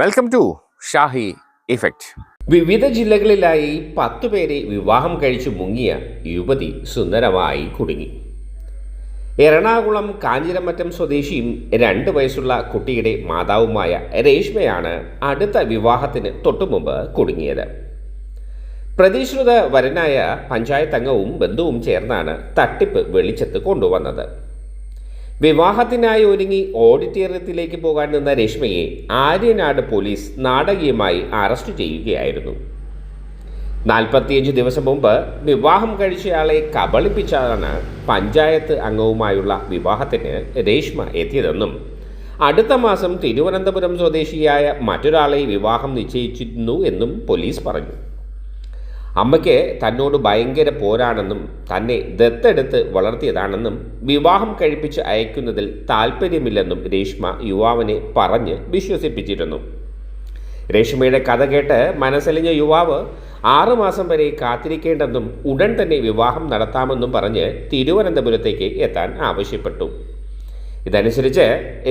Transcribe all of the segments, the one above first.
Welcome to Shahi effect വിവിധ ജില്ലകളിലായി പത്തു പേരെ വിവാഹം കഴിച്ചു മുങ്ങിയ യുവതി സുന്ദരമായി കുടുങ്ങി. എറണാകുളം കാഞ്ഞിരമറ്റം സ്വദേശിയും രണ്ട് വയസ്സുള്ള കുട്ടിയുടെ മാതാവുമായ രേഷ്മയാണ് അടുത്ത വിവാഹത്തിന് തൊട്ടുമുമ്പ് കുടുങ്ങിയത്. പ്രതീക്ഷിത വരനായ പഞ്ചായത്തംഗവും ബന്ധുവും ചേർന്നാണ് തട്ടിപ്പ് വെളിച്ചത്ത് കൊണ്ടുവന്നത്. വിവാഹത്തിനായി ഒരുങ്ങി ഓഡിറ്റോറിയത്തിലേക്ക് പോകാൻ നിന്ന രശ്മിയെ ആര്യനാട് പോലീസ് നാടകീയമായി അറസ്റ്റ് ചെയ്യുകയായിരുന്നു. നാൽപ്പത്തിയഞ്ച് ദിവസം മുമ്പ് വിവാഹം കഴിച്ചയാളെ കബളിപ്പിച്ചാണ് പഞ്ചായത്ത് അംഗവുമായുള്ള വിവാഹത്തിന് രേഷ്മ എത്തിയതെന്നും അടുത്ത മാസം തിരുവനന്തപുരം സ്വദേശിയായ മറ്റൊരാളെ വിവാഹം നിശ്ചയിച്ചിരുന്നു എന്നും പോലീസ് പറഞ്ഞു. അമ്മയ്ക്ക് തന്നോട് ഭയങ്കര പോരാണെന്നും തന്നെ ദത്തെടുത്ത് വളർത്തിയതാണെന്നും വിവാഹം കഴിപ്പിച്ച് അയക്കുന്നതിൽ താല്പര്യമില്ലെന്നും രേഷ്മ യുവാവിനെ പറഞ്ഞ് വിശ്വസിപ്പിച്ചിരുന്നു. രേഷ്മയുടെ കഥ കേട്ട് മനസ്സലിഞ്ഞ യുവാവ് ആറുമാസം വരെ കാത്തിരിക്കേണ്ടെന്നും ഉടൻ തന്നെ വിവാഹം നടത്താമെന്നും പറഞ്ഞ് തിരുവനന്തപുരത്തേക്ക് എത്താൻ ആവശ്യപ്പെട്ടു. ഇതനുസരിച്ച്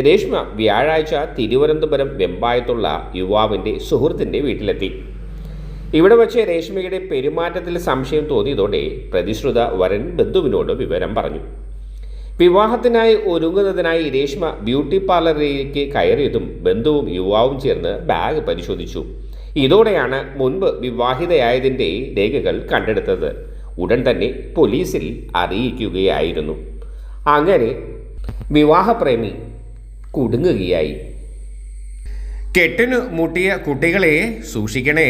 രേഷ്മ വ്യാഴാഴ്ച തിരുവനന്തപുരം വെമ്പായത്തുള്ള യുവാവിന്റെ സുഹൃത്തിന്റെ വീട്ടിലെത്തി. ഇവിടെ വച്ച് രേഷ്മയുടെ പെരുമാറ്റത്തിൽ സംശയം തോന്നിയതോടെ പ്രതിശ്രുത വരൻ ബന്ധുവിനോട് വിവരം പറഞ്ഞു. വിവാഹത്തിനായി ഒരുങ്ങുന്നതിനായി രേഷ്മ ബ്യൂട്ടി പാർലറിലേക്ക് കയറിയതും ബന്ധുവും യുവാവും ചേർന്ന് ബാഗ് പരിശോധിച്ചു. ഇതോടെയാണ് മുൻപ് വിവാഹിതയായതിന്റെ രേഖകൾ കണ്ടെടുത്തത്. ഉടൻ തന്നെ പോലീസിൽ അറിയിക്കുകയായിരുന്നു. അങ്ങനെ വിവാഹപ്രേമി കുടുങ്ങുകയായി. കെട്ടിനു മുട്ടിയ കുട്ടികളെ സൂക്ഷിക്കണേ.